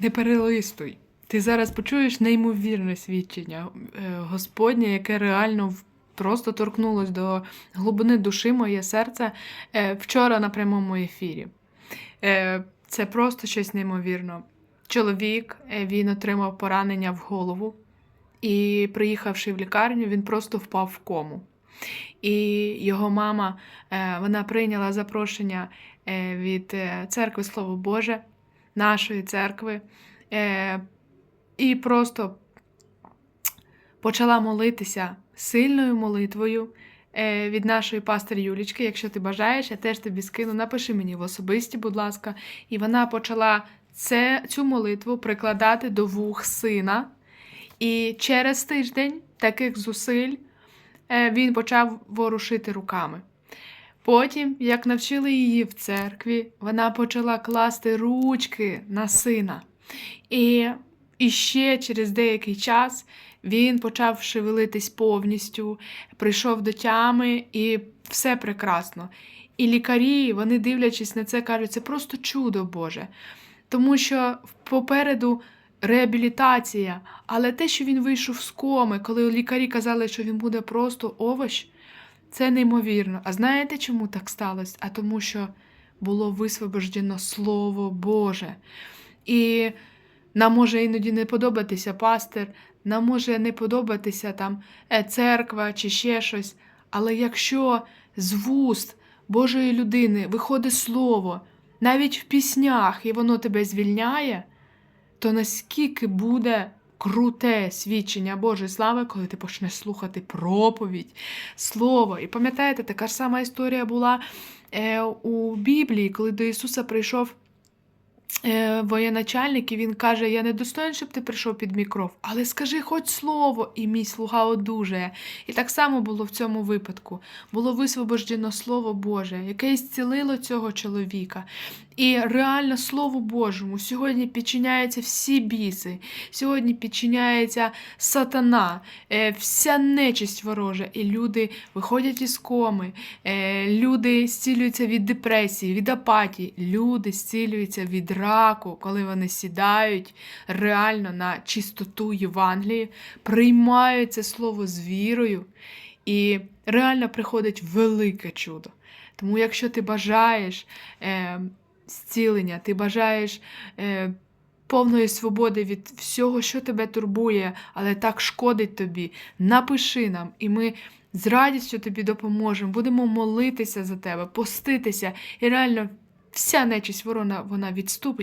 Не перелистуй. Ти зараз почуєш неймовірне свідчення е, Господнє, яке реально просто торкнулось до глибини душі моє серце е, вчора на прямому ефірі. Е, Це просто щось неймовірно. Чоловік він отримав поранення в голову, і, приїхавши в лікарню, він просто впав в кому. І його мама вона прийняла запрошення від церкви Слово Боже, нашої церкви, е, і просто почала молитися сильною молитвою е, від нашої пастор Юлічки. Якщо ти бажаєш, я теж тобі скину. Напиши мені в особисті, будь ласка. І вона почала це, цю молитву прикладати до вух сина. І через тиждень таких зусиль е, він почав ворушити руками. Потім, як навчили її в церкві, вона почала класти ручки на сина. І, і ще через деякий час він почав шевелитись повністю, прийшов до тями, і все прекрасно. І лікарі, вони дивлячись на це, кажуть, це просто чудо Боже. Тому що попереду реабілітація, але те, що він вийшов з коми, коли лікарі казали, що він буде просто овощ, це неймовірно. А знаєте, чому так сталося? А тому, що було висвобождено Слово Боже. І нам може іноді не подобатися пастир, нам може не подобатися там е, церква чи ще щось. Але якщо з вуст Божої людини виходить слово, навіть в піснях, і воно тебе звільняє, то наскільки буде круте свідчення Божої слави, коли ти почнеш слухати проповідь, слово. І пам'ятаєте, така ж сама історія була е, у Біблії, коли до Ісуса прийшов е, воєначальник, і він каже: Я не достоин, щоб ти прийшов під мій кров, але скажи хоч слово, і мій слуга одужає. І так само було в цьому випадку. Було висвобождено Слово Боже, яке зцілило цього чоловіка. І реально Слову Божому сьогодні підчиняються всі біси, сьогодні підчиняється сатана, е, вся нечисть ворожа, і люди виходять із коми, е, люди зцілюються від депресії, від апатії, люди зцілюються від раку, коли вони сідають реально на чистоту Євангелії, приймають це слово з вірою, і реально приходить велике чудо. Тому, якщо ти бажаєш е, зцілення, ти бажаєш е, повної свободи від всього, що тебе турбує, але так шкодить тобі, напиши нам, і ми з радістю тобі допоможемо. Будемо молитися за тебе, поститися, і реально вся нечисть ворона вона відступить.